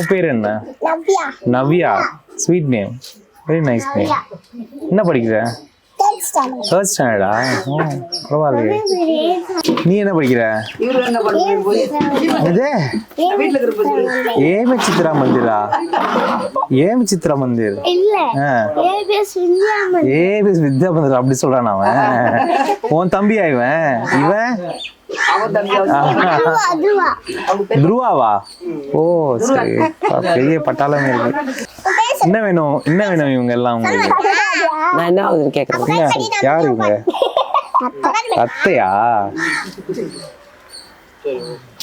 உன் பேர் என்ன? Navya. Navya. Sweet name very nice name என்ன படிக்கிற? தேர்ட் ஸ்டாண்டர்ட் தேர்ட் ஸ்டாண்டர்டா ஓ பரவாயில்லையே. நீ என்ன படிக்கிற? இது ஏமி சித்ரா. மந்திரா? ஏமி சித்ரா மந்திர்? ஏபிஎஸ் வித்யா மந்திர். அப்படி சொல்றான் அவன்? உன் தம்பியா இவன்? இவன்? துருவாவா? ஓ சரி. பெரிய பட்டாளமே இருக்கு. என்ன வேணும்? என்ன வேணும் இவங்க எல்லாம் உங்களுக்கு? நான் என்ன ஆகுதுன்னு கேட்குறேன் யாரு இவங்க? அத்தையா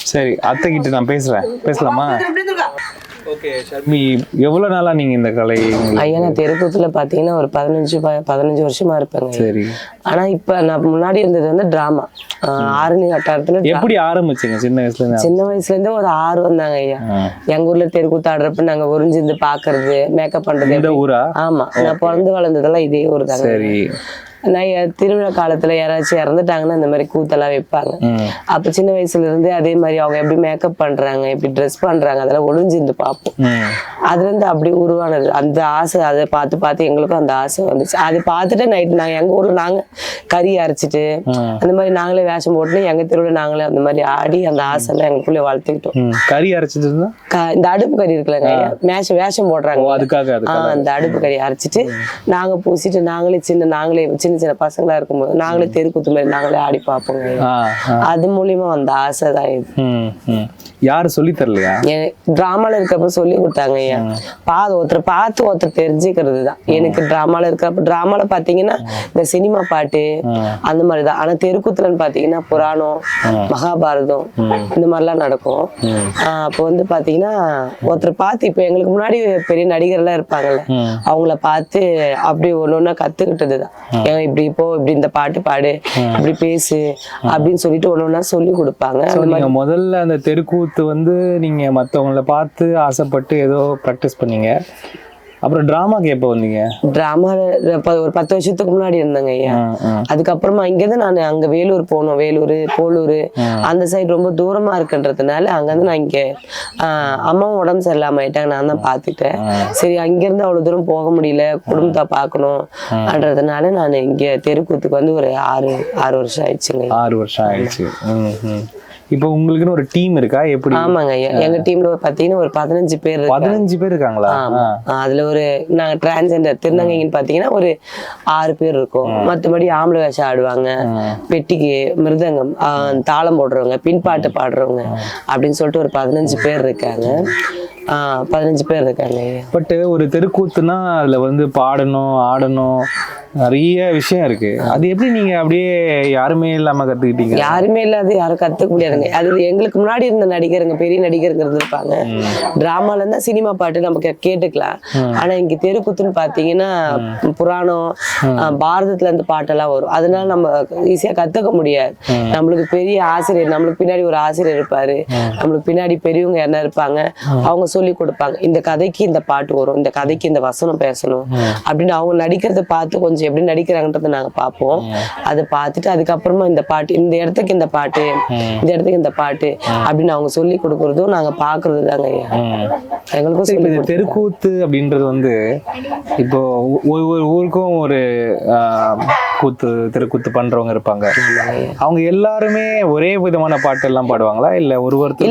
சரி அத்தை கிட்ட நான் பேசுறேன். பேசலாமா? எவ்வளவு நாளா நீங்க இந்த கலை ஐயா நான் தெருக்கூத்துல பார்த்தீங்கன்னா ஒரு பதினஞ்சு ப- பதினஞ்சு வருஷமா இருப்பேங்க. சரி. ஆனா இப்ப நான் முன்னாடி இருந்தது வந்து டிராமா ஆரணி வட்டாரத்துல dra- எப்படி ஆரம்பிச்சீங்க? சின்ன வயசுல இருந்து? சின்ன வயசுல இருந்தே ஒரு ஆறு வந்தாங்க ஐயா. எங்க ஊர்ல தெருக்கூத்து ஆடுறப்ப நாங்க உறிஞ்சிருந்து பாக்குறது மேக்கப் பண்றது இந்த ஊரா? ஆமா. நான் பிறந்து வளர்ந்ததெல்லாம் இதே ஊர் தாங்க சரி. திருவிழா காலத்துல யாராச்சும் இறந்துட்டாங்கன்னா இந்த மாதிரி கூத்தெல்லாம் வைப்பாங்க. அப்ப சின்ன வயசுல இருந்தே அதே மாதிரி அவங்க எப்படி மேக்கப் பண்றாங்க எப்படி ட்ரெஸ் பண்றாங்க அதெல்லாம் ஒளிஞ்சிருந்து பார்ப்போம். அதுல இருந்து அப்படி உருவானது. அந்த ஆசை அதை பார்த்து பார்த்து எங்களுக்கும் அந்த ஆசை வந்துச்சு. அதை பார்த்துட்டு நைட்டு நாங்க எங்க ஊர்ல நாங்க கறி அரைச்சிட்டு. அந்த மாதிரி நாங்களே வேஷம் போட்டு எங்க தெருவில் நாங்களே அந்த மாதிரி ஆடி அந்த ஆசை எல்லாம் எங்களுக்குள்ளே வளர்த்துக்கிட்டோம். கறி அரைச்சிட்டு இந்த அடுப்பு கறி இருக்குல்லங்க மேஷம் வேஷம் போடுறாங்க. அதுக்காக அந்த அடுப்பு கறி அரைச்சிட்டு நாங்க பூசிட்டு நாங்களே சின்ன நாங்களே சின்ன சின்ன பசங்களா இருக்கும்போது நாங்களே தெருக்கூத்து மாதிரி நாங்களே ஆடி பார்ப்போங்க. அது மூலியமா வந்த ஆசை தான் இது. யாரும் சொல்லி தரலையா? டிராமால இருக்கப்ப சொல்லி கொடுத்தாங்க ஐயா. பாது ஒருத்தர் பார்த்து ஒருத்தர் தெரிஞ்சுக்கிறது தான். எனக்கு டிராமால இருக்கப்ப டிராமால பாத்தீங்கன்னா இந்த சினிமா பாட்டு அந்த மாதிரி தான். ஆனா தெருக்கூத்துலன்னு பாத்தீங்கன்னா புராணம் மகாபாரதம் இந்த மாதிரிலாம் நடக்கும். அப்போ வந்து பாத்தீங்கன்னா ஒருத்தர் பார்த்து இப்போ எங்களுக்கு முன்னாடி பெரிய நடிகர்லாம் இருப்பாங்கல்ல. அவங்கள பார்த்து அப்படி ஒன்று ஒன்றா கத்துக்கிட்டது தான். இப்படி இப்போ இப்படி இந்த பாட்டு பாடு இப்படி பேசு அப்படின்னு சொல்லிட்டு ஒன்று ஒன்றா சொல்லி கொடுப்பாங்க. ஸோ நீங்க முதல்ல அந்த தெருக்கூத்து வந்து நீங்க மத்தவங்கள பார்த்து ஆசைப்பட்டு ஏதோ ப்ராக்டிஸ் பண்ணீங்க. அப்புறம் டிராமாக்கு எப்போ வந்தீங்க? டிராமா ஒரு பத்து வருஷத்துக்கு முன்னாடி இருந்தேங்க ஐயா. அதுக்கப்புறமா இங்கேருந்து நான் அங்க வேலூர் போனோம் வேலூர் போலூர். அந்த சைடு ரொம்ப தூரமா இருக்குன்றதுனால அங்கேருந்து நான் இங்க அம்மாவும் உடம்பு சரியில்லாம ஆயிட்டாங்க நான் தான் பார்த்துட்டேன் சரி அங்கிருந்து அவ்வளவு தூரம் போக முடியல குடும்பத்தை பார்க்கணும்ன்றதுனால நான் இங்க தெருக்கூத்துக்கு வந்து ஒரு ஆறு ஆறு வருஷம் ஆயிடுச்சுங்க. ஆறு வருஷம் ஆயிடுச்சு. இப்போ உங்களுக்குன்னு ஒரு டீம் இருக்கா? எப்படி? ஆமாங்க. எங்க டீம்ல ஒரு பாத்தீங்கன்னா ஒரு பதினஞ்சு பேர். பதினஞ்சு பேர் இருக்காங்களா? அதுல ஒரு நாங்க டிரான்ஸ்ஜெண்டர் திருநங்கைன்னு பாத்தீங்கன்னா ஒரு ஆறு பேர் இருக்கோம். மத்தபடி ஆம்பளை வேஷம் ஆடுவாங்க. பெட்டிக்கு மிருதங்கம் தாளம் போடுறவங்க பின்பாட்டு பாடுறவங்க அப்படின்னு சொல்லிட்டு ஒரு பதினஞ்சு பேர் இருக்காங்க. பதினஞ்சு பேர் இருக்காங்க பட் ஒரு தெருக்கூத்துனா அதுல வந்து பாடணும் ஆடணும் நிறைய விஷயம் இருக்கு. அது எப்படி நீங்க அப்படியே யாருமே இல்லாம கத்துக்கிட்டீங்க? யாருமே இல்லாத யாரும் கத்துக்க முடியாதுங்க. அது எங்களுக்கு முன்னாடி இருந்த நடிகருங்க பெரிய நடிகருங்கிறது இருப்பாங்க டிராமால இருந்தா சினிமா பாட்டு நம்ம கேட்டுக்கலாம். ஆனா இங்க தெருக்கூத்துன்னு பாத்தீங்கன்னா புராணம் பாரதத்துல இருந்து பாட்டெல்லாம் வரும். அதனால நம்ம ஈஸியா கத்துக்க முடியாது. நம்மளுக்கு பெரிய ஆசிரியர் நம்மளுக்கு பின்னாடி ஒரு ஆசிரியர் இருப்பாரு. நம்மளுக்கு பின்னாடி பெரியவங்க என்ன இருப்பாங்க. அவங்க சொல்லி கொடுப்பாங்க. இந்த கதைக்கு இந்த பாட்டு வரும் இந்த கதைக்கு இந்த வசனம் பேசணும் அப்படின்னு அவங்க நடிக்கிறத பார்த்து கொஞ்சம் எப்படி நடிக்கிறாங்கன்றத நாங்க பார்ப்போம். அதை பார்த்துட்டு அதுக்கப்புறமா இந்த பாட்டு இந்த இடத்துக்கு இந்த பாட்டு இந்த இடத்துக்கு இந்த பாட்டு அப்படின்னு அவங்க சொல்லி கொடுக்கறதும் நாங்க பாக்குறது தாங்க ஐயா எங்களுக்கும் தெருக்கூத்து அப்படின்றது வந்து இப்போ ஒவ்வொரு ஊருக்கும் ஒரு கூத்து தெருக்கூத்து பண்றவங்க இருப்பாங்க. அவங்க எல்லாருமே ஒரே விதமான பாட்டு எல்லாம் பாடுவாங்களா? இல்ல ஒரு ஒருத்தர்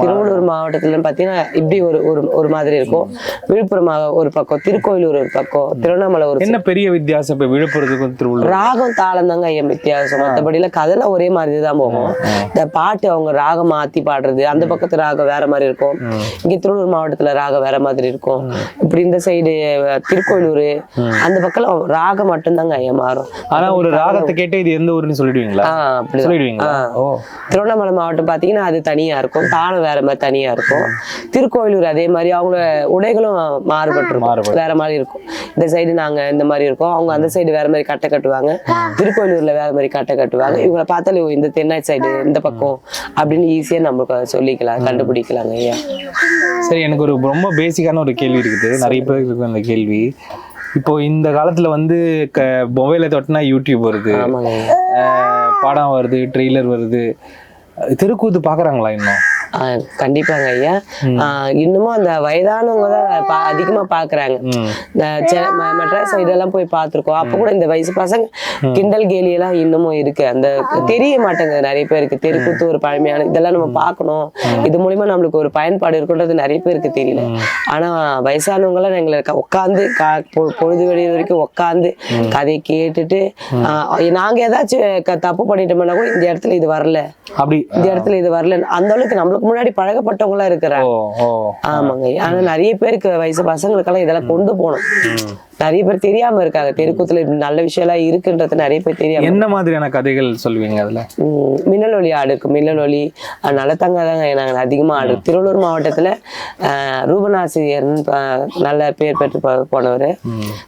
திருவள்ளூர் மாவட்டத்துல பாத்தீங்கன்னா இப்படி ஒரு ஒரு ஒரு மாதிரி இருக்கும். விழுப்புரம் ஒரு பக்கம் திருக்கோயிலூர் ஒரு பக்கம் திருவண்ணாமலை ஒரு என்ன பெரிய வித்தியாசம் இப்ப விழுப்புரத்துக்கும் திருவள்ளூர்? ராகம் தாளம் தாங்க ஐயா வித்தியாசம். மற்றபடியில கதைலாம் ஒரே மாதிரி தான் போகும். இந்த பாட்டு அவங்க ராகம் மாத்தி பாடுறது அந்த பக்கத்து ராகம் வேற மாதிரி இருக்கும். இங்க திருவள்ளூர் மாவட்டத்துல ராகம் வேற மாதிரி இருக்கும். இப்படி இந்த சைடு திருக்கோயிலூர் அந்த பக்கம் ராகம் மட்டும்தாங்க ஐயா மாறும். ஆனா ஒரு ராகத்தை கேட்டு இது எந்த ஊருன்னு சொல்லிடுவீங்களா? சொல்லிடுவீங்களா? திருவண்ணாமலை மாவட்டம் பார்த்தீங்கன்னா அது தனியா இருக்கும். தாளம் வேற மாதிரி தனியா இருக்கும். திருக்கோயிலூர் அதே மாதிரி அவங்க உடைகளும் மாறுபட்டிருக்கும். மாறுபடும். வேற மாதிரி இருக்கும். இந்த சைடு நாங்க இந்த மாதிரி இருக்கோம். அவங்க அந்த சைடு வேற மாதிரி கட்டை கட்டுவாங்க. திருக்கோயிலூர்ல வேற மாதிரி கட்டை கட்டுவாங்க. இவங்களை பார்த்தாலே இந்த தென்னாய் சைடு இந்த பக்கம் அப்படின்னு ஈஸியா நம்மளுக்கு சொல்லிக்கலாம் கண்டுபிடிக்கலாங்க ஐயா. சரி எனக்கு ஒரு ரொம்ப பேசிக்கான ஒரு கேள்வி இருக்குது. நிறைய பேருக்கு இருக்கும் இந்த கேள்வி. இப்போ இந்த காலத்துல வந்து க மொபைலை தொட்டினா யூடியூப் வருது. படம் வருது ட்ரெய்லர் வருது. தெருக்கூத்து பாக்குறாங்களா இன்னும்? கண்டிப்பாங்க ஐயா. ஆஹ் இன்னமும் அந்த வயதானவங்க தான் அதிகமா பாக்குறாங்க. மெட்ராஸ் சைடு எல்லாம் போய் பார்த்திருக்கோம் அப்ப கூட இந்த வயசு பசங்க கிண்டல் கேலி எல்லாம் இன்னமும் இருக்கு. அந்த தெரிய மாட்டேங்குது நிறைய பேருக்கு. தெருக்கூத்து ஒரு பழமையான இதெல்லாம் நம்ம பார்க்கணும் இது மூலியமா நம்மளுக்கு ஒரு பயன்பாடு இருக்குன்றது நிறைய பேருக்கு தெரியல. ஆனா வயசானவங்க எல்லாம் எங்களை உட்காந்து பொழுது வெளிய வரைக்கும் உட்காந்து கதையை கேட்டுட்டு ஆஹ் நாங்க ஏதாச்சும் தப்பு பண்ணிட்டோம்னா கூட இந்த இடத்துல இது வரல. அப்படி. இந்த இடத்துல இது வரல அந்த அளவுக்கு நம்மளுக்கு முன்னாடி பழகப்பட்டவங்களா இருக்கிறாங்க. ஆமாங்க. ஆனா நிறைய பேருக்கு வயசு பசங்களுக்கெல்லாம் இதெல்லாம் கொண்டு போகணும். நிறைய பேர் தெரியாம இருக்காங்க. தெருக்கூத்துல இப்படி நல்ல விஷயம் எல்லாம் இருக்குன்றது நிறைய பேர் தெரியாம என்ன மாதிரியான கதைகள் சொல்லுவீங்க அதுல? மின்னல் ஒளி ஆடு இருக்கு. மின்னல் ஒளி அஹ் நல்லத்தங்க தாங்க நாங்கள் அதிகமா ஆடு. திருவள்ளூர் மாவட்டத்துல ப- நல்ல பேர் பெற்று போனவர்.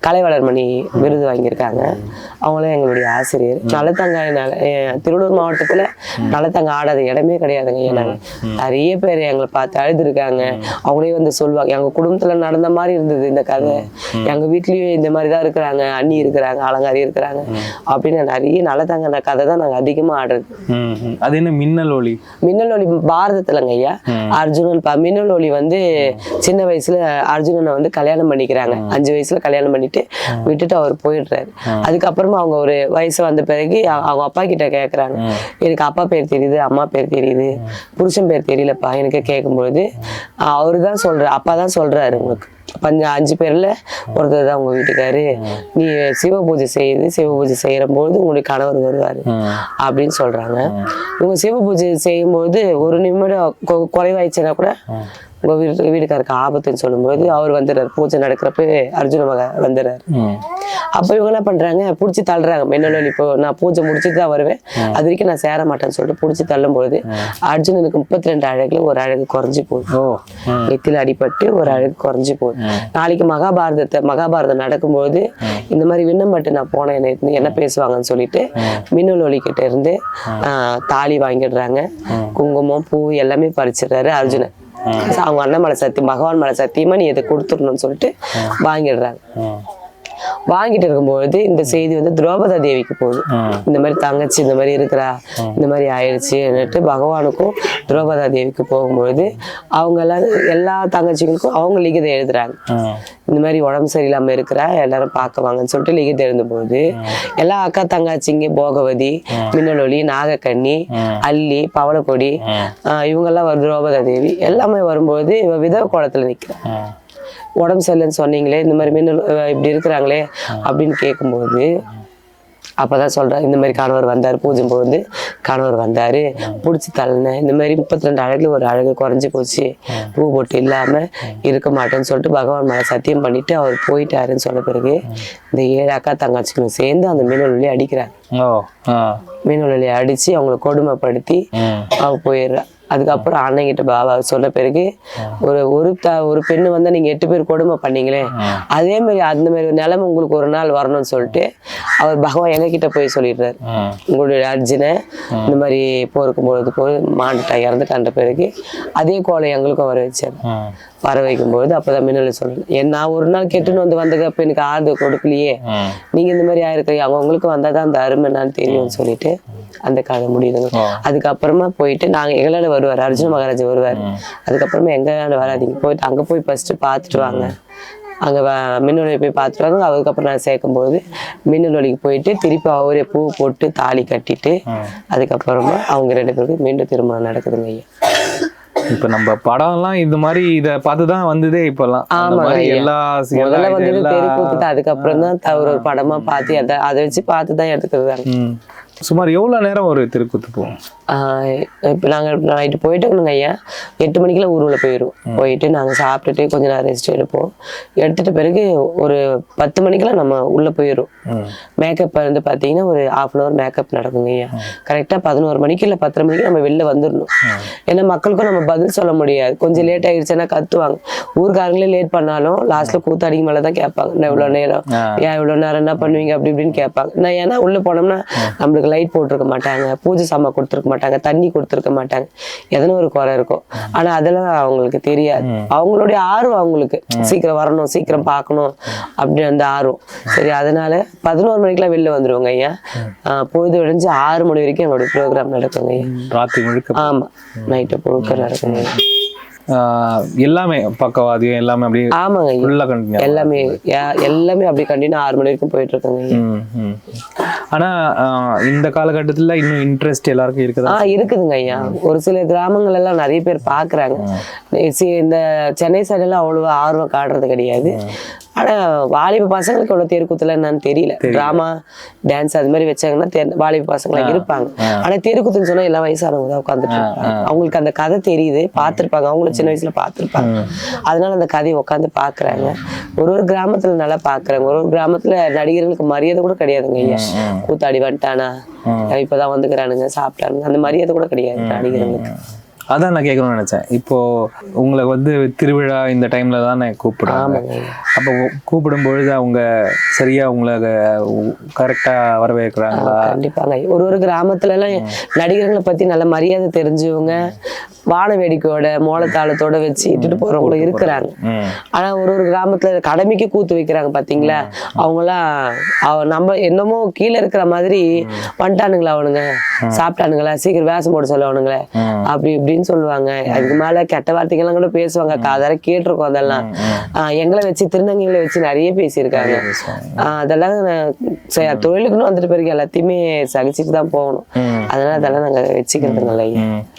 கலை வளர்மணி விருது வாங்கியிருக்காங்க. அவங்களும் எங்களுடைய ஆசிரியர். நல்லத்தங்க நல- அஹ் திருவள்ளூர் மாவட்டத்துல நல்லத்தங்க ஆடாத இடமே கிடையாதுங்க. ஏன்னா நிறைய பேர் எங்களை பார்த்து அழுதுருக்காங்க. அவங்களே வந்து சொல்லுவாங்க எங்க குடும்பத்துல நடந்த மாதிரி இருந்தது இந்த கதை. எங்க வீட்லயும் இந்த மாதிரி தான் இருக்கிறாங்க. அண்ணி இருக்கிறாங்க அலங்காரி இருக்கிறாங்க. அப்படின்னு நிறைய நல்லத்தங்க கதை தான் நாங்க அதிகமா ஆடுறது. அது என்ன மின்னல் ஒளி? மின்னல் ஒளி பாரதத்துலங்க ஐயா. அர்ஜுனன் ப- மின்னல் ஒளி வந்து சின்ன வயசுல அர்ஜுனனை வந்து கல்யாணம் பண்ணிக்கிறாங்க. அஞ்சு வயசுல கல்யாணம் பண்ணிட்டு விட்டுட்டு அவர் போயிடுறாரு. அதுக்கப்புறமா அவங்க ஒரு வயசு வந்த பிறகு அவங்க அப்பா கிட்ட கேக்குறாங்க. எனக்கு அப்பா பேர் தெரியுது அம்மா பேர் தெரியுது புருஷன் பேர் தெரியலப்பா. எனக்கு கேட்கும்பொழுது அவரு தான் சொல்ற அப்பா தான் சொல்றாரு உங்களுக்கு. பஞ்ச அஞ்சு பேர்ல ஒருத்தர் தான் உங்க வீட்டுக்காரு. நீ சிவ பூஜை செய்யுது சிவ பூஜை செய்யற போது உங்களுக்கு கணவர் வருவாரு. அப்படின்னு சொல்றாங்க. இவங்க சிவ பூஜை செய்யும்போது ஒரு நிமிடம் குறைவாயிடுச்சுன்னா கூட உங்க வீட்டு வீட்டுக்காருக்கு ஆபத்துன்னு சொல்லும்போது அவர் வந்துடுறாரு. பூஜை நடக்கிறப்ப அர்ஜுன மக வந்துடுறாரு. அப்ப இவங்க என்ன பண்றாங்க? புடிச்சு தள்ளுறாங்க. மென்னல் இப்போ நான் பூஜை முடிச்சுட்டு தான் வருவேன். அது வரைக்கும் நான் சேர மாட்டேன்னு சொல்லிட்டு புடிச்சு தள்ளும் போது அர்ஜுனனுக்கு முப்பத்தி ரெண்டு அழகுல ஒரு அழகு குறைஞ்சு போகுது. நெத்தில அடிபட்டு ஒரு அழகு குறைஞ்சு போகுது. நாளைக்கு மகாபாரதத்தை மகாபாரதம் நடக்கும்போது இந்த மாதிரி விண்ணம்பட்டு நான் போனேன். என்ன- என்ன பேசுவாங்கன்னு சொல்லிட்டு மின்னல் ஒலி கிட்ட இருந்து ஆஹ், தாலி வாங்கிடுறாங்க. குங்குமம் பூ எல்லாமே பறிச்சிடுறாரு அர்ஜுனன். அவங்க அண்ணன் மலை சத்தியம் பகவான் மலை சத்தியமா நீ இதை கொடுத்துடணும்னு சொல்லிட்டு வாங்கிடுறாங்க. வாங்கிட்டு இருக்கும்போது இந்த செய்தி வந்து திரௌபதா தேவிக்கு போகுது. இந்த மாதிரி தங்கச்சி இந்த மாதிரி இருக்கிறா இந்த மாதிரி ஆயிடுச்சுன்னுட்டு பகவானுக்கும் திரௌபதா தேவிக்கு போகும்போது அவங்க எல்லாம் எல்லா தங்கச்சிகளுக்கும் அவங்க லிகிதை எழுதுறாங்க. இந்த மாதிரி உடம்பு சரியில்லாம இருக்கிறா எல்லாரும் பார்க்க வாங்கன்னு சொல்லிட்டு லிகிதை எழுதும்போது எல்லா அக்கா தங்காச்சிங்க போகவதி மின்னலொளி நாகக்கண்ணி அல்லி பவளக்கொடி இவங்கெல்லாம் வரும் திரௌபதா தேவி எல்லாமே வரும்போது இவ விதவ கோலத்துல நிக்கிறா. உடம்பு சரியில்லைன்னு சொன்னீங்களே இந்த மாதிரி அஹ் இப்படி இருக்கிறாங்களே அப்படின்னு கேட்கும்போது அப்பதான் சொல்றேன் இந்த மாதிரி கணவர் வந்தாரு பூஜை போது கணவர் வந்தாரு பிடிச்சி தள்ளினேன் இந்த மாதிரி முப்பத்தி ரெண்டு அழகுல ஒரு அழகு குறைஞ்சு போச்சு பூ போட்டு இல்லாம இருக்க மாட்டேன்னு சொல்லிட்டு பகவான் மேல சத்தியம் பண்ணிட்டு அவர் போயிட்டாருன்னு சொன்ன பிறகு இந்த ஏழு அக்கா தங்கச்சிகளும் சேர்ந்து அந்த அடிக்கிறாங்க. ஆ. மீனல் வழியை அடிச்சு அவங்கள கொடுமைப்படுத்தி ம். அவ போயிடுறா. அதுக்கப்புறம் அண்ணன்கிட்ட பாபா சொன்ன பிறகு ஒரு ஒரு த ஒரு பெண்ணு வந்தா நீங்க எட்டு பேர் கொடுமை பண்ணீங்களே. அதே மாதிரி அந்த மாதிரி ஒரு நிலைமை உங்களுக்கு ஒரு நாள் வரணும்னு சொல்லிட்டு அவர் பகவான் எங்க கிட்ட போய் சொல்லிடுறாரு. உங்களுடைய அர்ஜுனை இந்த மாதிரி போருக்கும் பொழுது போய் மாண்டுட்டா இறந்து கண்ட பிறகு அதே கோலை எங்களுக்கும் வர வச்சார். வர வைக்கும்போது அப்பதான் மின்னல் சொல்றேன். ஏன் நான் ஒரு நாள் கெட்டுன்னு வந்து வந்ததுக்கு எனக்கு ஆறுதல் கொடுக்கலையே. நீங்க இந்த மாதிரி ஆயிருக்கீங்க. அவங்க உங்களுக்கு வந்தாதான் அந்த அருமை என்னன்னு தெரியும்னு சொல்லிட்டு அந்த கதை முடியுதுங்க. அதுக்கப்புறமா போயிட்டு நாங்க எங்களால வருவார். அர்ஜுன மகாராஜா வருவார். அதுக்கப்புறமா எங்களால வராதீங்க. போயிட்டு அங்க போய் ஃபர்ஸ்ட் பார்த்துட்டு வாங்க. அங்க மின்னல் போய் பார்த்துட்டு வாங்க. அதுக்கப்புறம் நான் சேர்க்கும்போது மின்னல் ஒலிக்கு போயிட்டு திருப்பி அவரே பூ போட்டு தாலி கட்டிட்டு அதுக்கப்புறமா அவங்க ரெண்டு பேருக்கும் மீண்டும் திருமணம் நடக்குதுங்க ஐயா. இப்ப நம்ம படம்லாம் இந்த மாதிரி இத பார்த்து தான் வந்ததே இப்பெல்லாம் ஐயா. எல்லா முதல்ல வந்து தெரு கூத்துட்டு அதுக்கப்புறம் தான் ஒரு படமா பார்த்து அதை அதை வச்சு பார்த்து தான் எடுத்துக்கிறாங்க ம். சுமார் எவ்வளவு நேரம் ஒரு திருக்கூத்து போகும்? இப்போ நாங்கள் நைட்டு போயிட்டோங்க ஐயா. எட்டு மணிக்கெல்லாம் ஊருக்குள்ள போயிடுவோம் போயிட்டு நாங்கள் சாப்பிட்டுட்டு கொஞ்ச நேரம் ரெஸ்ட் எடுப்போம். எடுத்துட்ட பிறகு ஒரு பத்து மணிக்கெல்லாம் நம்ம உள்ளே போயிடுவோம் மேக்கப் வந்து பார்த்தீங்கன்னா ஒரு ஹாஃப் அன் ஹவர் மேக்கப் நடக்குங்க ஐயா. கரெக்டாக பதினோரு மணிக்கு இல்லை பத்தரை மணிக்கு நம்ம வெளில வந்துடணும் ஏன்னா மக்களுக்கும் நம்ம பதில் சொல்ல முடியாது. கொஞ்சம் லேட் ஆயிடுச்சுன்னா கத்துவாங்க. ஊர்க்காரங்களே லேட் பண்ணாலும் லாஸ்ட்ல கூத்தாடிக்கு மேலே தான் கேட்பாங்க. நான் இவ்வளோ நேரம் ஏன் இவ்வளோ நேரம் என்ன பண்ணுவீங்க? அப்படி இப்படின்னு கேட்பாங்க. நான் ஏன்னா உள்ளே போனோம்னா நம்மளுக்கு லைட் போட்டிருக்க மாட்டாங்க பூஜை சாமான் கொடுத்துருக்க மாட்டாங்க தண்ணி கொடுத்துருக்க மாட்டாங்க. எதனா ஒரு குறை இருக்கும். ஆனா அதெல்லாம் அவங்களுக்கு தெரியாது. அவங்களுடைய ஆர்வம் அவங்களுக்கு. சீக்கிரம் வரணும் சீக்கிரம் பார்க்கணும் அப்படி அந்த ஆர்வம். சரி அதனால பதினோரு மணிக்கெல்லாம் வெளில வந்துருவோங்க ஐயா. பொழுது விடிஞ்சு ஆறு மணி வரைக்கும் எங்களுடைய ப்ரோக்ராம் நடக்குங்க ஐயா. ராத்திரி முழுக்க. ஆமா. நைட்டு முழுக்க நடக்குங்க எல்லாமே பக்கவாதியம் எல்லாமே அப்படியே ஆமாங்க. ஃபுல்லாக கண்டினியூ எல்லாமே எல்லாமே அப்படி கண்டினியூ ஆறு மணி வரைக்கும் போயிட்டு இருக்குங்க. ஆனா இந்த காலகட்டத்துல இன்னும் இன்ட்ரெஸ்ட் எல்லாருக்கும் இருக்குதா? ஆ இருக்குதுங்க ஐயா. ஒரு சில கிராமங்கள் எல்லாம் நிறைய பேர் பாக்குறாங்க. சி- இந்த சென்னை சைடு எல்லாம் அவ்வளவா ஆர்வம் காட்டுறது கிடையாது. ஆனா வாலிப பசங்களுக்கு அவ்வளவு தெருக்கூத்துல என்னன்னு தெரியல. டிராமா டான்ஸ் அது மாதிரி வச்சாங்கன்னா வாலிப பசங்க இருப்பாங்க. ஆனா தெருக்கூத்துன்னு சொன்னா எல்லா வயசானவங்க தான் உட்காந்துட்டு இருப்பாங்க. அவங்களுக்கு அந்த கதை தெரியுது பார்த்திருப்பாங்க. அவங்களும் சின்ன வயசுல பார்த்திருப்பாங்க. அதனால அந்த கதையை உட்காந்து பாக்குறாங்க ஒரு ஒரு கிராமத்துல நல்லா பாக்குறாங்க ஒரு ஒரு கிராமத்துல நடிகர்களுக்கு மரியாதை கூட கிடையாதுங்க ஐயா. கூத்தாடி வந்துட்டானா? இப்பதான் வந்துக்கிறானுங்க சாப்பிட்டானுங்க. அந்த மரியாதை கூட கிடையாது நடிகர்களுக்கு. அதான் நான் கேட்கணும்னு நினைச்சேன். இப்போ உங்களை வந்து திருவிழா இந்த டைம்ல தான் நான் கூப்பிடுறாங்க. அப்போ கூப்பிடும் பொழுது அவங்க சரியா உங்களை கரெக்டா வரவேற்கிறாங்களா? கண்டிப்பாங்க. ஒரு ஒரு கிராமத்துல எல்லாம் நடிகர்களை பத்தி நல்ல மரியாதை தெரிஞ்சவங்க வான வேடிக்கையோட மோளத்தாளத்தோட வச்சு இட்டுட்டு போறவங்களும் இருக்கிறாங்க. ஆனா ஒரு ஒரு கிராமத்துல கடமைக்கு கூத்து வைக்கிறாங்க பாத்தீங்களா? அவங்களாம் அவ நம்ம என்னமோ கீழே இருக்கிற மாதிரி வந்துட்டானுங்களா அவனுங்க? சாப்பிட்டானுங்களா? சீக்கிரம் வேஷம் போட சொல்லுவானுங்களே? அப்படி இப்படின்னு சொல்லுவாங்க. அதுக்கு மேல கெட்ட வார்த்தைகள்லாம் கூட பேசுவாங்க. காதார கேட்டிருக்கோம் அதெல்லாம். எங்களை வச்சு திருநங்கைகளை வச்சு நிறைய பேசியிருக்காங்க. அதெல்லாம் தொழிலுக்குன்னு வந்துட்டு பிறகு எல்லாத்தையுமே சகிச்சுட்டு தான் போகணும். அதனால அதெல்லாம் நாங்க வச்சுக்கிறது நல்ல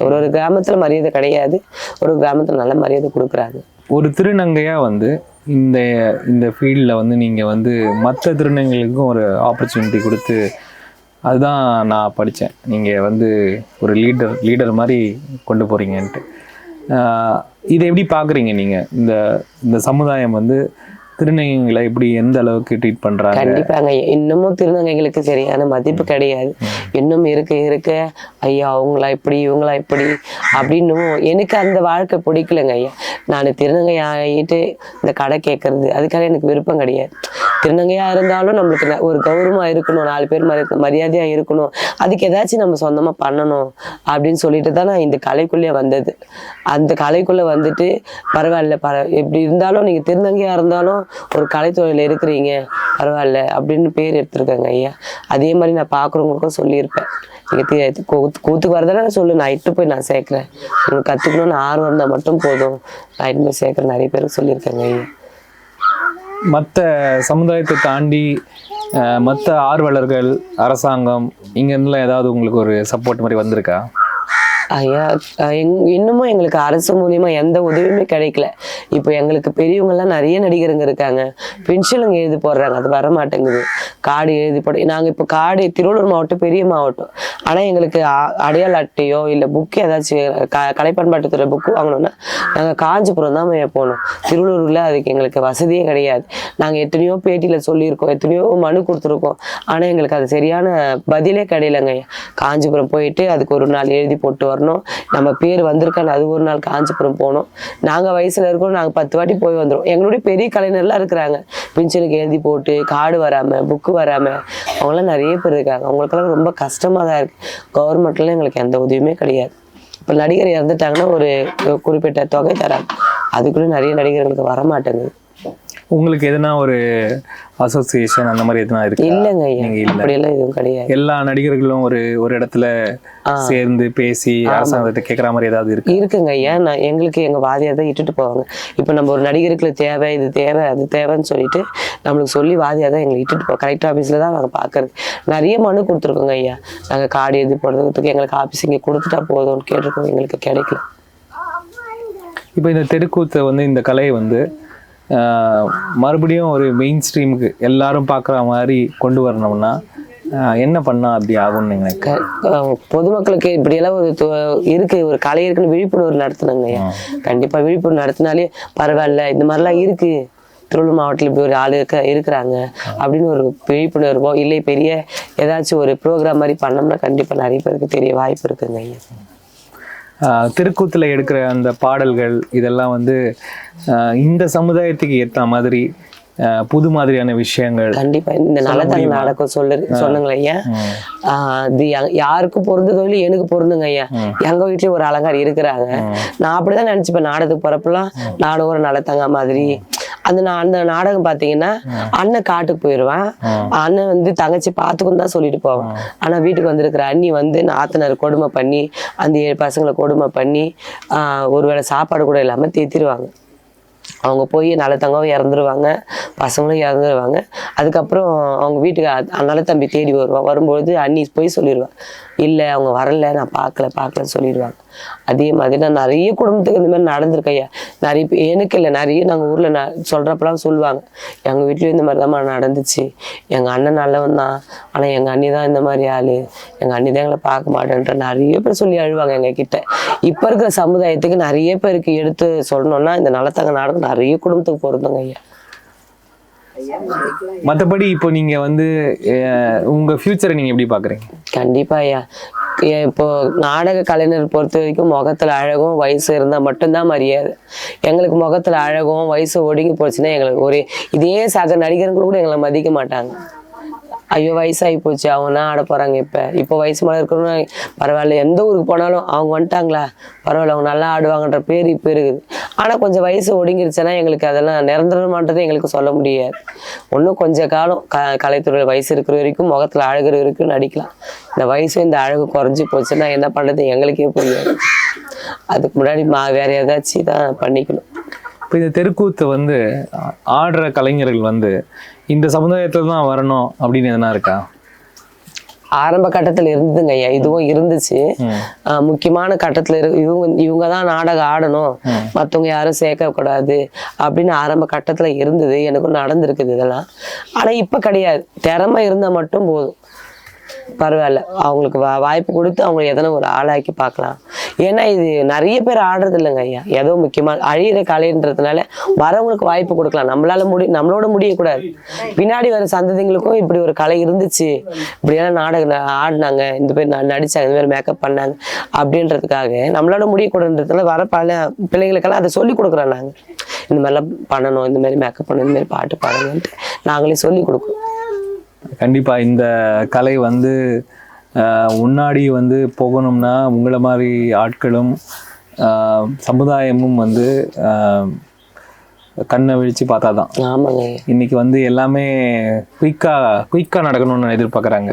ஒரு ஒரு கிராமத்துல மரியாதை கிடையாது. ஒரு கிராமத்துல நல்ல மரியாதை கொடுக்குறாங்க. ஒரு திருநங்கையா வந்து இந்த இந்த ஃபீல்டில் வந்து நீங்கள் வந்து மற்ற திருநங்கைகளுக்கும் ஒரு ஆப்பர்ச்சுனிட்டி கொடுத்து அதுதான் நான் படித்தேன் நீங்கள் வந்து ஒரு லீடர் லீடர் மாதிரி கொண்டு போகிறீங்கன்ட்டு இதை எப்படி பார்க்குறீங்க நீங்கள் இந்த இந்த சமுதாயம் வந்து திருநங்கைகளை எப்படி எந்த அளவுக்கு ட்ரீட் பண்ணுறாங்க கண்டிப்பாங்க. இன்னமும் திருநங்கைகளுக்கு சரியான மதிப்பு கிடையாது. இன்னும் இருக்க இருக்க ஐயா அவங்களா இப்படி இவங்களா இப்படி அப்படின்னும் எனக்கு அந்த வாழ்க்கை பிடிக்கலங்க ஐயா. நான் திருநங்கை ஆகிட்டு இந்த கடை கேட்கறது அதுக்காக எனக்கு விருப்பம் கிடையாது. திருநங்கையா இருந்தாலும் நம்மளுக்கு ஒரு கௌரவமா இருக்கணும் நாலு பேர் மரி மரியாதையா இருக்கணும். அதுக்கு ஏதாச்சும் நம்ம சொந்தமா பண்ணணும் அப்படின்னு சொல்லிட்டு தான் நான் இந்த கலைக்குள்ளே வந்தது. அந்த கலைக்குள்ள வந்துட்டு பரவாயில்ல பர எப்படி இருந்தாலும் நீங்க திருநங்கையா இருந்தாலும் ஒரு கலைத்துறையில் இருக்கிறீங்க பரவாயில்ல அப்படின்னு பேர் எடுத்திருக்காங்க ஐயா. அதே மாதிரி நான் பார்க்குறவங்களுக்கும் சொல்லியிருப்பேன். நீங்கள் கூத்துக்கு கூத்து கூத்துக்கு சொல்லு நான் இட்டு போய் நான் சேர்க்குறேன். உங்களுக்கு கற்றுக்கணும்னு ஆர்வம் இருந்தால் மட்டும் போதும். நான் இட்டு போய் நிறைய பேருக்கு சொல்லியிருக்காங்க ஐயா. மற்ற சமுதாயத்தை தாண்டி மற்ற ஆர்வலர்கள் அரசாங்கம் இங்கேருந்துலாம் ஏதாவது உங்களுக்கு ஒரு சப்போர்ட் மாதிரி வந்திருக்கா? ஐயா எங்- இன்னமும் எங்களுக்கு அரசு மூலியமா எந்த உதவியுமே கிடைக்கல. இப்போ எங்களுக்கு பெரியவங்கெல்லாம் நிறைய நடிகருங்க இருக்காங்க. பென்ஷனுங்க எழுதி போடுறாங்க அது வர மாட்டேங்குது காடு எழுதி போட நாங்க இப்போ காடு திருவள்ளூர் மாவட்டம் பெரிய மாவட்டம். ஆனா எங்களுக்கு அ- அடையாள அட்டையோ இல்ல புக் ஏதாச்சும் க கலைப்பண்பாட்டுத்துறை புக்கு வாங்கணும்னா நாங்க காஞ்சிபுரம் தான் போனோம் போகணும். திருவள்ளூர்ல அதுக்கு எங்களுக்கு வசதியே கிடையாது. நாங்க எத்தனையோ பேட்டியில சொல்லியிருக்கோம் எத்தனையோ மனு கொடுத்துருக்கோம். ஆனா எங்களுக்கு அது சரியான பதிலே கிடையலங்க காஞ்சிபுரம் போயிட்டு அதுக்கு ஒரு நாள் எழுதி போட்டு வரணும். நம்ம பேர் வந்திருக்கான்னு அது ஒரு நாள் காஞ்சிபுரம் போகணும் நாங்கள் வயசில் இருக்கோம் நாங்கள் பத்து வாட்டி போய் வந்துடும் எங்களுடைய பெரிய கலைஞர்லாம் இருக்கிறாங்க. பிஞ்சனுக்கு எழுதி போட்டு கார்டு வராமல் புக்கு வராமல் அவங்களாம் நிறைய பேர் இருக்காங்க. அவங்களுக்கெல்லாம் ரொம்ப கஷ்டமாக தான் இருக்குது கவர்மெண்ட்லாம் எங்களுக்கு எந்த உதவியுமே கிடையாது. இப்போ நடிகர் இறந்துட்டாங்கன்னா ஒரு குறிப்பிட்ட தொகை தராங்க. அதுக்குள்ளே நிறைய நடிகர்களுக்கு வர மாட்டேங்குது உங்களுக்கு எதுனா ஒரு அசோசியேஷன் அந்த மாதிரி எதுனா இருக்கு? இல்லைங்க நீங்க அப்படியெல்லாம் எதுவும் கிடையாது. எல்லா நடிகர்களும் ஒரு ஒரு இடத்துல சேர்ந்து பேசி அரசாங்கத்தை கேட்குற மாதிரி ஏதாவது இருக்கு? இருக்குங்க நான் எங்களுக்கு எங்க வாதியார் தான் இட்டுட்டு போவாங்க. இப்போ நம்ம ஒரு நடிகருக்கு தேவை இது தேவை அது தேவைன்னு சொல்லிட்டு நம்மளுக்கு சொல்லி வாதியார் தான் எங்களை இட்டுட்டு போ கலெக்டர் ஆஃபீஸில் தான் நாங்கள் பார்க்கறது நிறைய மனு கொடுத்துருக்கோங்க ஐயா. நாங்கள் கார்டு எழுதி போடுறதுக்கு எங்களுக்கு ஆஃபீஸ் இங்கே கொடுத்துட்டா போதும்னு கேட்டிருக்கோம். எங்களுக்கு கிடைக்கல. இப்போ இந்த தெருக்கூத்தை வந்து இந்த கலையை வந்து மறுபடியும் ஒரு மெயின் ஸ்ட்ரீமுக்கு எல்லாரும் பார்க்குற மாதிரி கொண்டு வரணும்னா என்ன பண்ணா அப்படி ஆகும்னு நீங்க நினைக்கிறீங்க? க- அஹ் பொதுமக்களுக்கு இப்படியெல்லாம் ஒரு து- இருக்கு ஒரு கலை இருக்குன்னு விழிப்புணர்வு நடத்துனாங்க ஐயா. கண்டிப்பா விழிப்புணர்வு நடத்தினாலே பரவாயில்ல இந்த மாதிரிலாம் இருக்கு. திருவள்ளூர் மாவட்டத்தில் இப்படி ஒரு ஆள் இருக்க இருக்கிறாங்க அப்படின்னு ஒரு விழிப்புணர்வோ இல்லை பெரிய ஏதாச்சும் ஒரு ப்ரோக்ராம் மாதிரி பண்ணோம்னா கண்டிப்பா நிறைய பேருக்கு தெரிய வாய்ப்பு இருக்குங்க ஐயா. தெருக்கூத்துல எடுக்கிற அந்த பாடல்கள் இதெல்லாம் வந்து இந்த சமுதாயத்துக்கு ஏற்ற மாதிரி புது மாதிரியான விஷயங்கள் கண்டிப்பா. இந்த நல்லதாங்க நாடகம் சொல்லு சொன்னுங்களே ஐயா. ஆஹ் இது யா- யாருக்கும் பொருந்ததோ இல்லையோ எனக்கு பொருந்துங்க ஐயா. எங்க வீட்லயும் ஒரு அலங்காரி இருக்கிறாங்க. நான் அப்படிதான் நினைச்சுப்பேன். நாடகத்துக்கு போறப்பெல்லாம் நானும் ஒரு நல்லத்தங்க மாதிரி. அந்த நா- அந்த நாடகம் பாத்தீங்கன்னா அண்ணன் காட்டுக்கு போயிடுவான் அண்ணன் வந்து தங்கச்சி பாத்துக்கும் தான் சொல்லிட்டு போவான். ஆனா வீட்டுக்கு வந்திருக்கிற அண்ணி வந்து நாத்தனார் கொடுமை பண்ணி அந்த ஏழு பசங்களை கொடுமை பண்ணி ஒருவேளை சாப்பாடு கூட இல்லாம தேத்திருவாங்க. அவங்க போய் நல்லத்தங்கவும் இறந்துருவாங்க பசங்களும் இறந்துருவாங்க. அதுக்கப்புறம் அவங்க வீட்டுக்கு அ- நல்ல தம்பி தேடி வருவான். வரும்பொழுது அண்ணி போய் சொல்லிடுவான் இல்லை அவங்க வரல நான் பார்க்கல பார்க்கலன்னு சொல்லிடுவாங்க அதே மாதிரி நான் நிறைய குடும்பத்துக்கு இந்த மாதிரி நடந்திருக்கேன் ஐயா. நிறைய எனக்கு இல்லை நிறைய நாங்கள் ஊரில் ந சொல்கிறப்பெல்லாம் சொல்லுவாங்க. எங்கள் வீட்லேயும் இந்த மாதிரி தான் நடந்துச்சு. எங்கள் அண்ணன் நல்லவன் தான். ஆனால் எங்கள் அண்ணி தான் இந்த மாதிரி ஆள். எங்கள் அண்ணி தான் எங்களை பார்க்க மாட்டேன்ற நிறைய பேர் சொல்லி அழுவாங்க எங்கள் கிட்ட. இப்போ இருக்கிற சமுதாயத்துக்கு நிறைய பேருக்கு எடுத்து சொல்லணும்னா இந்த நலத்தங்க நாடகம் நிறைய குடும்பத்துக்கு பொருந்துங்க ஐயா. மற்றபடி இப்போ நீங்க வந்து உங்க ஃபியூச்சரை நீங்க எப்படி பாக்குறீங்க? கண்டிப்பா ஐயா. இப்போ நாடக கலைஞர் பொறுத்த வரைக்கும் முகத்துல அழகும் வயசு இருந்தால் மட்டும்தான் மரியாதை. எங்களுக்கு முகத்துல அழகும் வயசு ஒடுங்கி போச்சுன்னா எங்களுக்கு ஒரு இதே சக நடிகர்கள் கூட எங்களை மதிக்க மாட்டாங்க. ஐயோ வயசாகி போச்சு அவங்க ஆட போகிறாங்க இப்போ? இப்போ வயசு மேலே இருக்கிறவங்க பரவாயில்ல எந்த ஊருக்கு போனாலும் அவங்க வந்துட்டாங்களா? பரவாயில்ல அவங்க நல்லா ஆடுவாங்கன்ற பேர் இப்போ இருக்குது. ஆனால் கொஞ்சம் வயசு ஒடுங்கிருச்சுன்னா எங்களுக்கு அதெல்லாம் நிரந்தரமானது எங்களுக்கு சொல்ல முடியாது. ஒன்றும் கொஞ்சம் காலம் க கலைத்துறையில் வயசு இருக்கிற வரைக்கும் முகத்தில் அழகிற வரைக்கும் நடிக்கலாம். இந்த வயசு இந்த அழகு குறைஞ்சி போச்சுன்னா என்ன பண்றது? எங்களுக்கே புரியாது. அதுக்கு முன்னாடி மா வேற ஏதாச்சும் தான் பண்ணிக்கணும். இப்போ இந்த தெருக்கூத்து வந்து ஆடுற கலைஞர்கள் வந்து இந்த சமுதாயத்துல தான் வரணும் அப்படின்னு எதனா இருக்கா? ஆரம்ப கட்டத்துல இருந்ததுங்க ஐயா. இதுவும் இருந்துச்சு. முக்கியமான கட்டத்துல இரு இவங்க இவங்க தான் நாடகம் ஆடணும். மத்தவங்க யாரும் சேர்க்க கூடாது அப்படின்னு ஆரம்ப கட்டத்துல இருந்தது. எனக்கும் நடந்திருக்குது இதெல்லாம். ஆனா இப்ப கிடையாது. திறமை இருந்தா மட்டும் போதும். பரவாயில்ல. அவங்களுக்கு வா வாய்ப்பு கொடுத்து அவங்க எதனா ஒரு ஆளாக்கி பார்க்கலாம். ஏன்னா இது நிறைய பேர் ஆடுறது இல்லைங்க ஐயா. ஏதோ முக்கியமாக அழியிற கலைன்றதுனால வரவங்களுக்கு வாய்ப்பு கொடுக்கலாம். நம்மளால முடி நம்மளோட முடியக்கூடாது. பின்னாடி வர சந்ததிங்களுக்கும் இப்படி ஒரு கலை இருந்துச்சு. இப்படியெல்லாம் நாடகம் ஆடினாங்க. இந்த பேர் ந- நடிச்சாங்க. இந்த மாதிரி மேக்கப் பண்ணாங்க. அப்படின்றதுக்காக நம்மளால முடியக்கூடாதுன்றதுனால வர பல பிள்ளைங்களுக்கெல்லாம் அதை சொல்லி கொடுக்குறோம் நாங்கள் இந்த மாதிரிலாம் பண்ணணும். இந்த மாதிரி மேக்கப் பண்ணணும். இந்த மாதிரி பாட்டு பாடுங்கன்ட்டு நாங்களே சொல்லி கொடுக்கணும் கண்டிப்பா இந்த கலை வந்து முன்னாடி வந்து போகணும்னா உங்களை மாதிரி ஆட்களும் சமுதாயமும் வந்து கண்ணை விழிச்சு பார்த்தாதான். ஆமாங்க. ஐயா இன்னைக்கு வந்து எல்லாமே குயிக்கா குயிக்கா நடக்கணும்னு எதிர்பார்க்கறாங்க.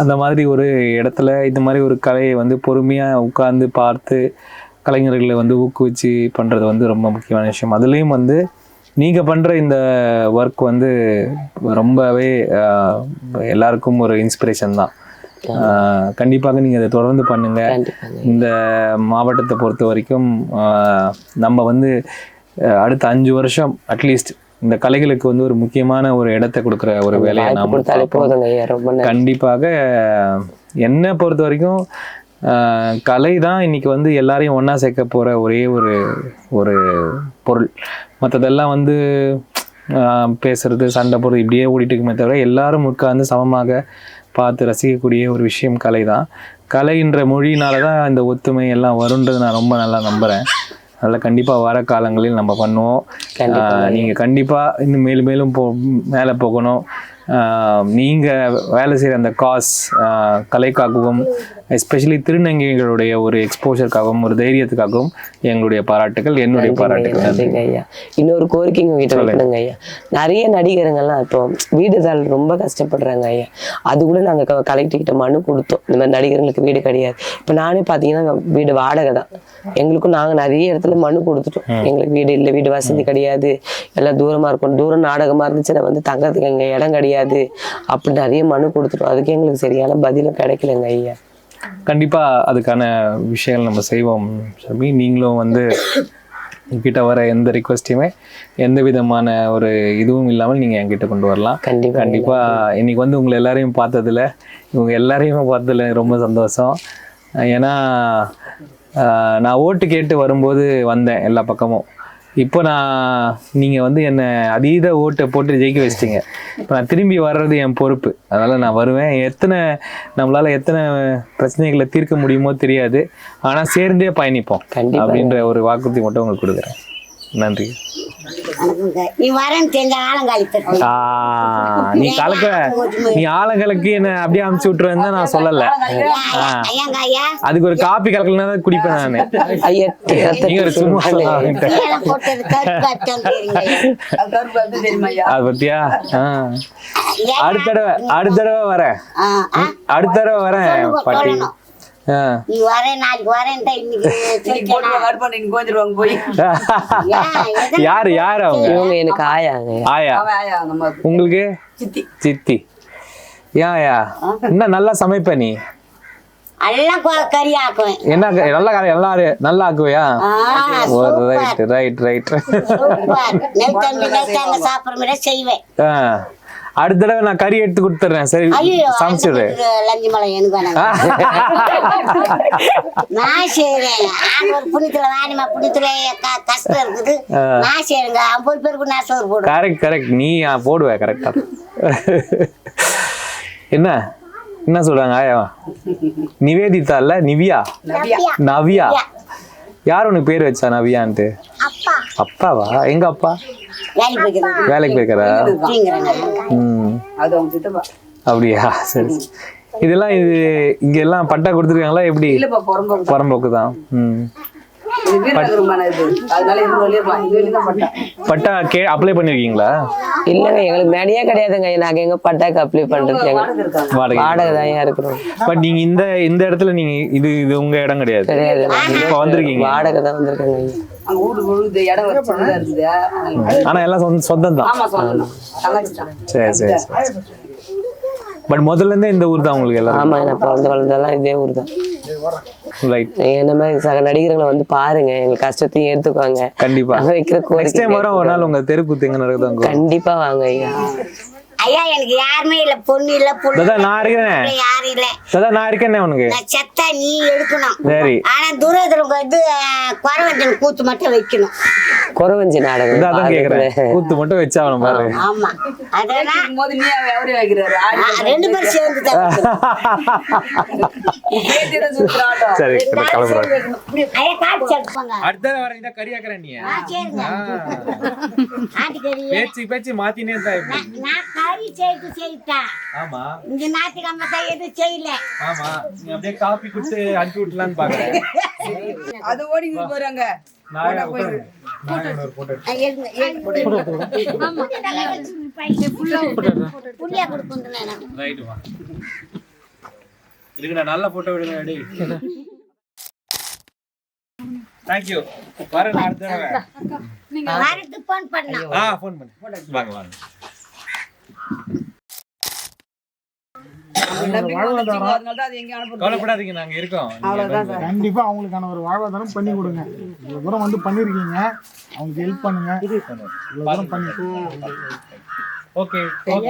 அந்த மாதிரி ஒரு இடத்துல இந்த மாதிரி ஒரு கலையை வந்து பொறுமையா உட்கார்ந்து பார்த்து கலைஞர்களை வந்து ஊக்குவிச்சு பண்றது வந்து ரொம்ப முக்கியமான விஷயம். அதுலேயும் வந்து நீங்க பண்ற இந்த ஒர்க் வந்து ரொம்பவே எல்லாருக்கும் ஒரு இன்ஸ்பிரேஷன் தான். கண்டிப்பாக நீங்க அதை தொடர்ந்து பண்ணுங்க. கண்டிப்பாங்க. இந்த மாவட்டத்தை பொறுத்த வரைக்கும் நம்ம வந்து அடுத்த அஞ்சு வருஷம் அட்லீஸ்ட் இந்த கலைகளுக்கு வந்து ஒரு முக்கியமான ஒரு இடத்தை கொடுக்குற ஒரு வேலையை நாம கண்டிப்பாக என்னை பொறுத்த வரைக்கும் கலை தான் இன்னைக்கு வந்து எல்லாரையும் ஒண்ணா சேர்க்க போற ஒரே ஒரு ஒரு பொருள். மற்றதெல்லாம் வந்து பேசுறது சண்டை போடுறது இப்படியே ஓடிட்டு இருக்குமே தவிர எல்லாரும் உட்கார்ந்து சமமாக பார்த்து ரசிக்கக்கூடிய ஒரு விஷயம் கலை தான் கலைன்ற மொழியினால தான் இந்த ஒத்துமை எல்லாம் வரும்ன்றது நான் ரொம்ப நல்லா நம்புறேன். அதனால் கண்டிப்பாக வர காலங்களில் நம்ம பண்ணுவோம். ஆஹ், நீங்க கண்டிப்பா இன்னும் மேலும் மேலும் போ மேலே போகணும். ஆஹ், நீங்க வேலை செய்கிற அந்த காஸ் கலைக்காகவும் எஸ்பெஷலி திருநங்கைகளுடைய ஒரு எக்ஸ்போஷருக்காகவும் ஒரு தைரியத்துக்காகவும் எங்களுடைய பாராட்டுகள் என்னுடைய பாராட்டுகள் நன்றிங்க ஐயா. இன்னொரு கோரிக்கைங்க உங்ககிட்ட வைக்கணுங்க ஐயா. நிறைய நடிகருங்கெல்லாம் இப்போ வீடுதாள் ரொம்ப கஷ்டப்படுறாங்க ஐயா. அது கூட நாங்க க- கலெக்டர் கிட்ட மனு கொடுத்தோம். இந்த மாதிரி நடிகர்களுக்கு வீடு கிடையாது. இப்போ நானே பார்த்தீங்கன்னா வீடு வாடகை தான். எங்களுக்கும் நாங்க நிறைய இடத்துல மனு கொடுத்துட்டோம். எங்களுக்கு வீடு இல்லை வீடு வசதி கிடையாது. எல்லாம் தூரமா இருக்கும் தூரம் நாடகமா இருந்துச்சுன்னா வந்து தங்கறதுக்கு எங்க இடம் கிடையாது. அப்படி நிறைய மனு கொடுத்துட்டோம். அதுக்கு எங்களுக்கு சரியான பதிலும் கிடைக்கலங்க ஐயா. கண்டிப்பா அதுக்கான விஷயங்கள் நம்ம செய்வோம் ஷமி நீங்களும் வந்து உங்ககிட்ட வர எந்த ரிக்வஸ்ட்டையுமே எந்த விதமான ஒரு இதுவும் இல்லாமல் நீங்க என்கிட்ட கொண்டு வரலாம். கண்டிப்பா. கண்டிப்பா இன்னைக்கு வந்து உங்களை எல்லாரையும் பார்த்ததுல இவங்க எல்லாரையுமே பார்த்ததுல ரொம்ப சந்தோஷம். ஏன்னா நான் ஓட்டு கேட்டு வரும்போது வந்தேன் எல்லா பக்கமும். இப்போ நான் நீங்க வந்து என்னை அதீத ஓட்டை போட்டு ஜெயிக்க வச்சிட்டீங்க. இப்போ நான் திரும்பி வர்றது என் பொறுப்பு. அதனால நான் வருவேன். எத்தனை நம்மளால எத்தனை பிரச்சனைகளை தீர்க்க முடியுமோ தெரியாது. ஆனா சேர்ந்தே பயணிப்போம். அப்படின்ற ஒரு வாக்குறுதி மட்டும் உங்களுக்கு கொடுக்குறேன். நன்றி. நீ வரேன்னு தெரிஞ்ச ஆலங்காலி தட்டு ஆ, நீ கலக்க நீ ஆலங்கலக்கு என்ன அப்படியே அமுச்சு விட்டுருவேன்னு தான் நான் சொல்லல. அதுக்கு ஒரு காப்பி கலக்கலனா தான் குடிப்பேன் நானு. நீங்க ஒரு சும்மா. அது பத்தியா? அடுத்த தடவை அடுத்த தடவை வரேன். அடுத்த தடவை வரேன் பாட்டி. நீ வரேன் நாளைக்கு இன்னைக்கு. கோஞ்சிருவாங்க போய். யாரு யாரு அவங்க? இவங்க எனக்கு ஆயாங்க ஆயா. உங்களுக்கு? சித்தி. சித்தி. ஏன் ஆயா என்ன நல்லா சமைப்ப நீ? கறி என்ன நல்லா கரை- நல்லா இரு- நல்லா ஆக்குவியா? ரைட் ரைட் ரைட் சாப்பிடுற மாதிரி செய்வேன். அடுத்த தடவை நான் கறி எடுத்து கொடுத்துறேன். சரி சமைச்சிடு. லஞ்சி மலை எனக்கு வேணாம். நான் செய்றேன் ஆண்டவர் புண்ணியத்துல வாணிமா புண்ணியத்துல க- கஷ்டம் இருக்குது. நான் செய்றேங்க ஐம்பது பேருக்கு நான் சோறு போடுவேன். கரெக்ட் கரெக்ட் நீ போடுவ கரெக்டா என்ன? என்ன சொல்றாங்க ஆயா? நிவேதிதா இல்ல நவியா. நவியா. யார் உனக்கு பேர் வச்சா நவியான்ட்டு? அப்பா. அப்பாவா? எங்க அப்பா? வேலைக்கு அப்படிங்கிறேங்க ம். அது அவங்க சித்தப்பா. அப்படியா? சரி சரி. இதெல்லாம் இது இங்க எல்லாம் பட்டா கொடுத்துருக்காங்களா? எப்படி? புறம்போக்கு தான். ம். பட்டா. கே அப்ளை பண்ணிருக்கீங்களா? இல்லைங்க எங்களுக்கு மேடியே கிடையாதுங்க. நாங்க எங்க பட்டாக்கு அப்ளை பண்றது வாடகை தான் இருக்கிறோம்? பட் நீங்க இந்த இந்த இடத்துல நீங்க இது இது உங்க இடம் கிடையாது. கிடையாது. இப்ப வந்திருக்கீங்க. வாடகை தான் வந்திருக்காங்க. ஆனா எல்லாம் சொந்த சொந்தம் தான் சரி பட் முதல்ல இருந்தே இந்த ஊர் தான் உங்களுக்கு எல்லாரும் ஆமா நான் பிறந்த வளர்ந்தெல்லாம் இதே ஊர் தான் ரைட் என்ன மாதிரி சக நடிகர்களை வந்து பாருங்க. எங்க கஷ்டத்தையும் எடுத்துக்கோங்க கண்டிப்பா. வைக்கிற கோரிக்கை வரோம் ஒரு நாள் உங்க தெருக்கூத்து எங்க நடக்குது கண்டிப்பா வாங்க ஐயா. ஐயா எனக்கு யாருமே இல்ல. பொண்ணு இல்ல புள்ள நான் இருக்கிறேன் இல்ல, யாரும் இல்ல. தாதா நான் இருக்கேனே உனக்கு? நான் செத்தா நீ எடுக்கணும். சரி. ஆனா துரதிரம் வந்து குறவஞ்சன் கூத்து மட்டும் வைக்கணும். குறவஞ்சி நாடகம் அதான் கேக்குறேன். கூத்து மட்டும் வச்சாகணும் பாரு. ஆமா அதெல்லாம் போது நீ அவரே வைக்கிறாரு? ரெண்டு பேரும் சேர்ந்து சரி கிளம்புறேன் ஐயா காட்சி எடுப்பாங்க அடுத்த வரீங்க கறி ஆக்குறேன் நீ. பேச்சு பேச்சு மாத்தினே தான் கறி செய்து செய்தா ஆமா. இந்த ஞாயிற்றுக்கிழமை தான் எதுவும் செய்யல. ஆமா. நீ அப்படியே காப்பி கொடுத்து அனுப்பி விட்டலான்னு பாக்குறேன். அது ஓடிங்க போறாங்க. உட்காரு. ஒரு. புள்ளியா கொடுக்கணும். நல்ல போட்டோ விடுங்க அடி. தேங்க் யூ வரேன் அடுத்த தடவை. வரது போன் பண்ணா ஆ ஃபோன் பண்ணு. வாங்க வாங்க அதனால தான் அது எங்கேயும் அனுப்புறது கவலைப்படாதீங்க நாங்க இருக்கோம். கண்டிப்பா அவங்களுக்கான ஒரு வாழ்வாதாரம் பண்ணி கொடுங்க. இவ்வளவு தூரம் வந்து பண்ணிருக்கீங்க. அவங்களுக்கு ஹெல்ப் பண்ணுங்க. இவ்வளவு தூரம் பண்ணி ஓகே ஓகே.